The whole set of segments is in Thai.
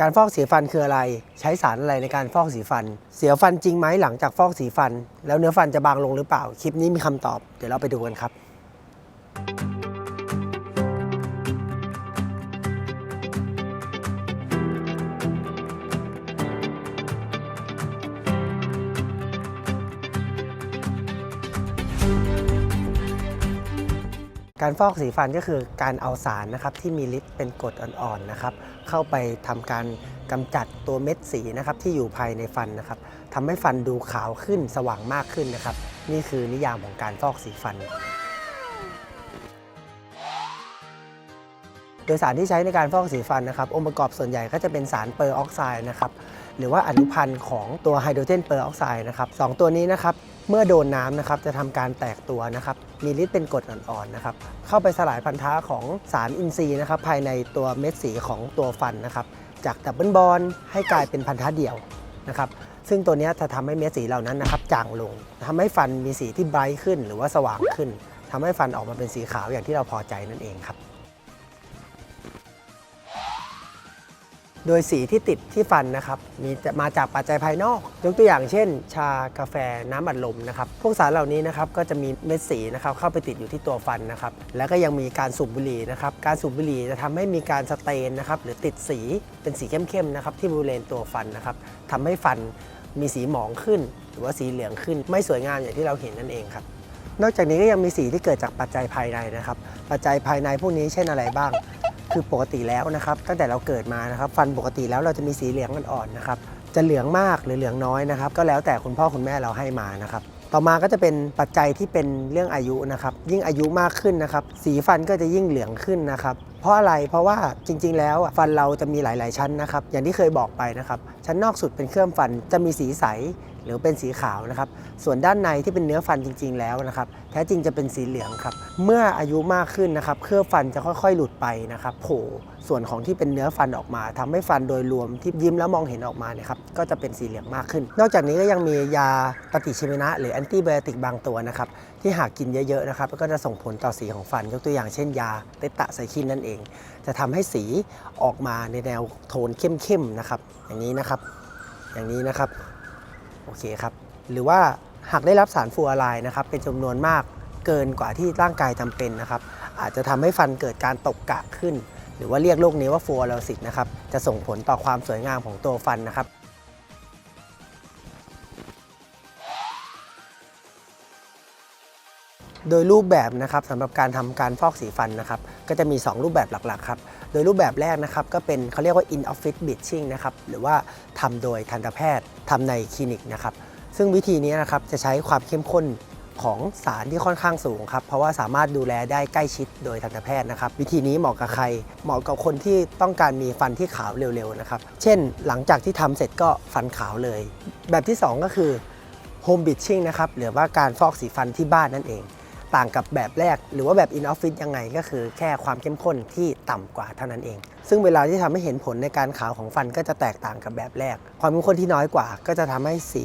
การฟอกสีฟันคืออะไร ใช้สารอะไรในการฟอกสีฟัน เสียฟันจริงไหมหลังจากฟอกสีฟัน แล้วเนื้อฟันจะบางลงหรือเปล่า คลิปนี้มีคำตอบ เดี๋ยวเราไปดูกันครับ การฟอกสีฟันก็คือการเอาสารนะครับที่มีฤทธิ์เป็นกรดอ่อนๆนะครับ เข้าไปทำการกำจัดตัวเม็ดสีนะครับที่อยู่ภายในฟันนะครับทำให้ฟันดูขาวขึ้นสว่างมากขึ้นนะครับ นี่คือนิยามของการฟอกสีฟัน โดยสารที่ใช้ในการฟอกสีฟันนะครับ องค์ประกอบส่วนใหญ่ก็จะเป็นสารเปอร์ออกไซด์นะครับหรือว่าอนุพันธ์ของตัวไฮโดรเจนเปอร์ออกไซด์นะครับสองตัวนี้นะครับเมื่อโดนน้ำนะครับจะทำการแตกตัวนะครับ มีฤทธิ์เป็นกรดอ่อนๆนะครับเข้าไปสลายพันธะของสารอินทรีย์นะครับภายในตัวเม็ดสีของตัวฟันนะครับจากดับเบิลบอลให้กลายเป็นพันธะเดี่ยวนะครับซึ่งตัวนี้จะทำให้เม็ดสีเหล่านั้นนะครับจางลงทำให้ฟันมีสีที่ไบรท์ขึ้น หรือว่าสว่างขึ้นทำให้ฟันออกมาเป็นสีขาวอย่างที่เราพอใจนั่นเองครับ โดยสีที่ติดที่ฟันนะครับมีมาจากปัจจัยภายนอก ยกตัวอย่างเช่น ชากาแฟน้ำอัดลมนะครับพวกสารเหล่านี้นะครับก็จะมีเม็ดสีนะครับเข้าไปติดอยู่ที่ตัวฟันนะครับแล้วก็ยังมีการสูบบุหรี่นะครับการสูบบุหรี่จะทำให้มีการสเตนนะครับหรือติดสีเป็นสีเข้มๆนะครับที่บริเวณตัวฟันนะครับทำให้ฟันมีสีหมองขึ้น หรือว่าสีเหลืองขึ้น ไม่สวยงามอย่างที่เราเห็นนั่นเองครับนอกจากนี้ก็ยังมีสีที่เกิดจากปัจจัยภายในนะครับ ปัจจัยภายในพวกนี้เช่นอะไรบ้าง คือปกติแล้วนะครับ ตั้งแต่เราเกิดมานะครับ ฟันปกติแล้วเราจะมีสีเหลืองอ่อนๆนะครับ จะเหลืองมากหรือเหลืองน้อยนะครับ ก็แล้วแต่คุณพ่อคุณแม่เราให้มานะครับ ต่อมาก็จะเป็นปัจจัยที่เป็นเรื่องอายุนะครับ ยิ่งอายุมากขึ้นนะครับ สีฟันก็จะยิ่งเหลืองขึ้นนะครับเพราะอะไรเพราะว่าจริง ๆ แล้วฟันเราจะมีหลาย ๆ ชั้นนะครับ อย่างที่เคยบอกไปนะครับ ชั้นนอกสุดเป็นเครื่องฟันจะมีสีใสหรือเป็นสีขาวนะครับ ส่วนด้านในที่เป็นเนื้อฟันจริง ๆ แล้วนะครับ แท้จริงจะเป็นสีเหลืองครับ เมื่ออายุมากขึ้นนะครับ เคลื่อบฟันจะค่อย ๆ หลุดไปนะครับ โผล่ส่วนของที่เป็นเนื้อฟันออกมาทำให้ฟันโดยรวมที่ยิ้มแล้วมองเห็นออกมาเนี่ยครับ ก็จะเป็นสีเหลืองมากขึ้น นอกจากนี้ก็ยังมียาปฏิชีวนะ หรือแอนติไบโอติกบางตัวนะครับ ที่หากกินเยอะ ๆ นะครับ ก็จะส่งผลต่อสีของฟัน ยกตัวอย่างเช่น ยาเตตะไซคินนั่นเองจะทำให้สีออกมาในแนวโทนเข้มๆนะครับ อย่างนี้นะครับ อย่างนี้นะครับ โอเคครับ หรือว่าหากได้รับสารฟูออไรด์นะครับ เป็นจำนวนมากเกินกว่าที่ร่างกายจำเป็นนะครับ อาจจะทำให้ฟันเกิดการตกกะขึ้น หรือว่าเรียกโรคนี้ว่าฟูออไรซิสนะครับ จะส่งผลต่อความสวยงามของตัวฟันนะครับ โดยรูปแบบนะครับสำหรับการทำการฟอกสีฟันนะครับก็จะมี 2 รูปแบบหลักๆครับโดยรูปแบบแรกนะครับก็เป็นเขาเรียกว่า in office bleaching นะครับหรือว่าทำโดยทันตแพทย์ทำในคลินิกนะครับซึ่งวิธีนี้นะครับจะใช้ความเข้มข้นของสารที่ค่อนข้างสูงครับเพราะว่าสามารถดูแลได้ใกล้ชิดโดยทันตแพทย์นะครับ วิธีนี้เหมาะกับใคร เหมาะกับคนที่ต้องการมีฟันที่ขาวเร็วๆนะครับ เช่น หลังจากที่ทำเสร็จก็ฟันขาวเลย แบบที่ 2 ก็คือ home bleaching นะครับหรือว่าการฟอกสีฟันที่บ้านนั่นเอง ต่างกับแบบแรก หรือว่าแบบ in office ยังไงก็คือแค่ความเข้มข้นที่ต่ำกว่าเท่านั้นเอง ซึ่งเวลาที่ทำให้เห็นผลในการขาวของฟันก็จะแตกต่างกับแบบแรก ความเข้มข้นที่น้อยกว่า ก็จะทำให้สี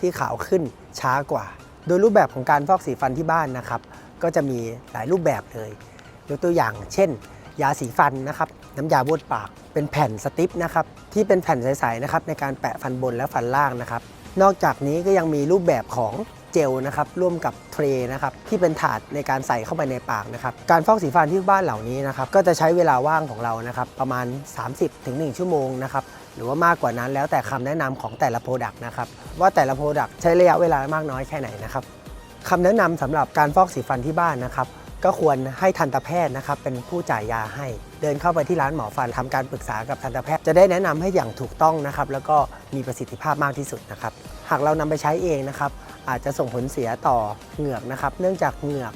ที่ขาวขึ้นช้ากว่า โดยรูปแบบของการฟอกสีฟันที่บ้านนะครับ ก็จะมีหลายรูปแบบเลยยกตัวอย่าง เช่น ยาสีฟันนะครับน้ำยาบ้วนปาก เป็นแผ่นสติปนะครับที่เป็นแผ่นใสๆนะครับในการแปะฟันบนและฟันล่างนะครับนอกจากนี้ก็ยังมีรูปแบบของ เจลนะครับร่วมกับเทรย์นะครับที่เป็นถาดในการใส่เข้าไปในปากนะครับการฟอกสีฟันที่บ้านเหล่านี้นะครับก็จะใช้เวลาว่างของเรานะครับประมาณ 30-1 ชั่วโมงนะครับหรือว่ามากกว่านั้นแล้วแต่คำแนะนำของแต่ละโปรดักต์นะครับว่าแต่ละโปรดักต์ใช้ระยะเวลามากน้อยแค่ไหนนะครับคำแนะนำสำหรับการฟอกสีฟันที่บ้านนะครับก็ควรให้ทันตแพทย์นะครับเป็นผู้จ่ายยาให้ เดินเข้าไปที่ร้านหมอฟันทำการปรึกษากับทันตแพทย์ จะได้แนะนำให้อย่างถูกต้องนะครับแล้วก็มีประสิทธิภาพมากที่สุดนะครับ หากเรานำไปใช้เองนะครับ อาจจะส่งผลเสียต่อเหงือกนะครับ เนื่องจากเหงือก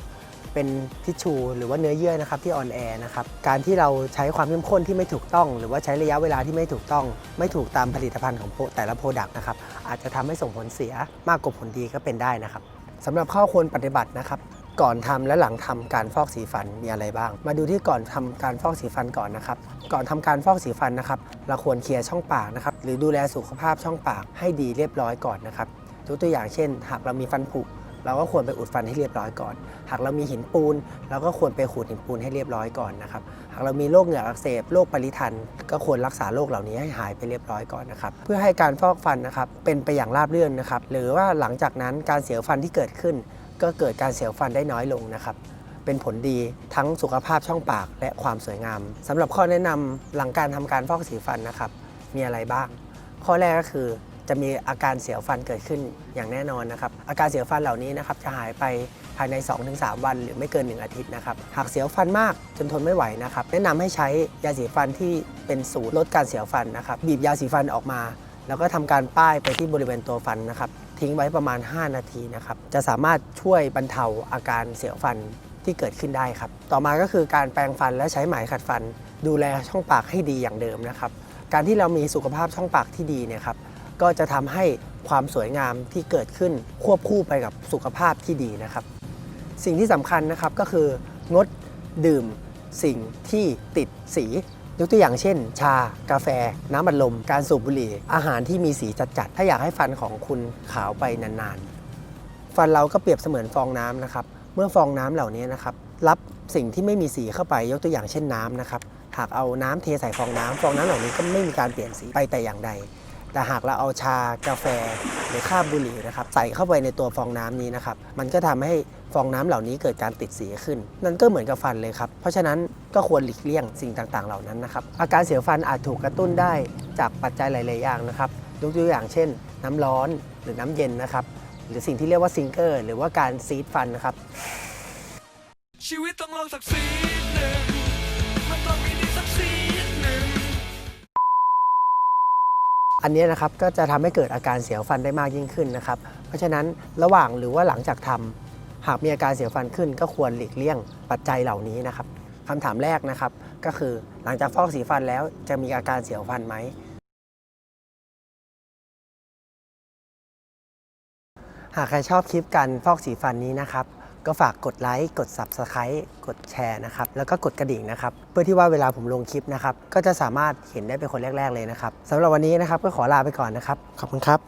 เป็นทิชชู หรือว่าเนื้อเยื่อนะครับที่อ่อนแอนะครับ การที่เราใช้ความเข้มข้นที่ไม่ถูกต้อง หรือว่าใช้ระยะเวลาที่ไม่ถูกต้อง ไม่ถูกตามผลิตภัณฑ์ของแต่ละโปรดักต์นะครับอาจจะทำให้ส่งผลเสียมากกว่าผลดีก็เป็นได้นะครับสำหรับข้อควรปฏิบัตินะครับ ก่อนทำและหลังทำการฟอกสีฟันมีอะไรบ้าง มาดูที่ก่อนทำการฟอกสีฟันก่อนนะครับ ก่อนทำการฟอกสีฟันนะครับ เราควรเคลียร์ช่องปากนะครับ หรือดูแลสุขภาพช่องปากให้ดีเรียบร้อยก่อนนะครับยกตัวอย่างเช่น หากเรามีฟันผุเราก็ควรไปอุดฟันให้เรียบร้อยก่อน หากเรามีหินปูน เราก็ควรไปขูดหินปูนให้เรียบร้อยก่อนนะครับ หากเรามีโรคเหงือกอักเสบ โรคปริทัน ก็ควรรักษาโรคเหล่านี้ให้หายไปเรียบร้อยก่อนนะครับ เพื่อให้การฟอกฟันนะครับเป็นไปอย่างราบรื่นนะครับ หรือว่าหลังจากนั้นการเสียฟันที่เกิดขึ้น ก็เกิดการเสียวฟันได้น้อยลงนะครับ เป็นผลดีทั้งสุขภาพช่องปากและความสวยงามสำหรับข้อแนะนำหลังการทำการฟอกสีฟันนะครับ มีอะไรบ้าง ข้อแรกก็คือจะมีอาการเสียวฟันเกิดขึ้นอย่างแน่นอนนะครับ อาการเสียวฟันเหล่านี้นะครับจะหายไปภายใน 2-3 วัน หรือไม่เกิน 1 อาทิตย์นะครับ หากเสียวฟันมากจนทนไม่ไหวนะครับ แนะนำให้ใช้ยาสีฟันที่เป็นสูตรลดการเสียวฟันนะครับ บีบยาสีฟันออกมา แล้วก็ทำการป้ายไปที่บริเวณตัวฟันนะครับ ทิ้งไว้ประมาณ 5 นาทีนะครับ จะสามารถช่วยบรรเทาอาการเสียวฟันที่เกิดขึ้นได้ครับ ต่อมาก็คือการแปรงฟันและใช้ไหมขัดฟัน ดูแลช่องปากให้ดีอย่างเดิมนะครับ การที่เรามีสุขภาพช่องปากที่ดีเนี่ยครับ ก็จะทำให้ความสวยงามที่เกิดขึ้นควบคู่ไปกับสุขภาพที่ดีนะครับ สิ่งที่สำคัญนะครับก็คืองดดื่มสิ่งที่ติดสี ยกตัวอย่างเช่น ชา กาแฟ น้ำบัดลม การสูบบุหรี่ อาหารที่มีสีจัดๆ ถ้าอยากให้ฟันของคุณขาวไปนานๆ ฟันเราก็เปรียบเสมือนฟองน้ำนะครับ เมื่อฟองน้ำเหล่านี้นะครับ รับสิ่งที่ไม่มีสีเข้าไป ยกตัวอย่างเช่นน้ำนะครับ หากเอาน้ำเทใส่ฟองน้ำฟองน้ำเหล่านี้ก็ไม่มีการเปลี่ยนสีไปแต่อย่างใด แต่หากเราเอาชา กาแฟ หรือคราบบุหรี่นะครับ ใส่เข้าไปในตัวฟองน้ำนี้นะครับ มันก็ทำให้ฟองน้ำเหล่านี้เกิดการติดสีขึ้น นั่นก็เหมือนกับฟันเลยครับ เพราะฉะนั้น ก็ควรหลีกเลี่ยงสิ่งต่างๆ เหล่านั้นนะครับ อาการเสียวฟันอาจถูกกระตุ้นได้จากปัจจัยหลายๆอย่างนะครับยกตัวอย่างเช่น น้ำร้อนหรือน้ำเย็นนะครับ หรือสิ่งที่เรียกว่าซิงเกอร์ หรือว่าการซีดฟันนะครับ ชีวิตต้องลองสักซีดหนึ่งมันต้องมีดีสักซีดหนึ่งอันนี้นะครับก็จะทำให้เกิดอาการเสียวฟันได้มากยิ่งขึ้นนะครับ เพราะฉะนั้นระหว่างหรือว่าหลังจากทำหากมีอาการเสียวฟันขึ้น ก็ควรหลีกเลี่ยงปัจจัยเหล่านี้นะครับ คำถามแรกนะครับ ก็คือหลังจากฟอกสีฟันแล้วจะมีอาการเสียวฟันไหม หากใครชอบคลิปการฟอกสีฟันนี้นะครับ ก็ฝากกดไลค์ กด Subscribe กดแชร์นะครับ แล้วก็กดกระดิ่งนะครับ เพื่อที่ว่าเวลาผมลงคลิปนะครับ ก็จะสามารถเห็นได้เป็นคนแรก ๆ เลยนะครับสำหรับวันนี้นะครับก็ขอลาไปก่อนนะครับ ขอบคุณครับ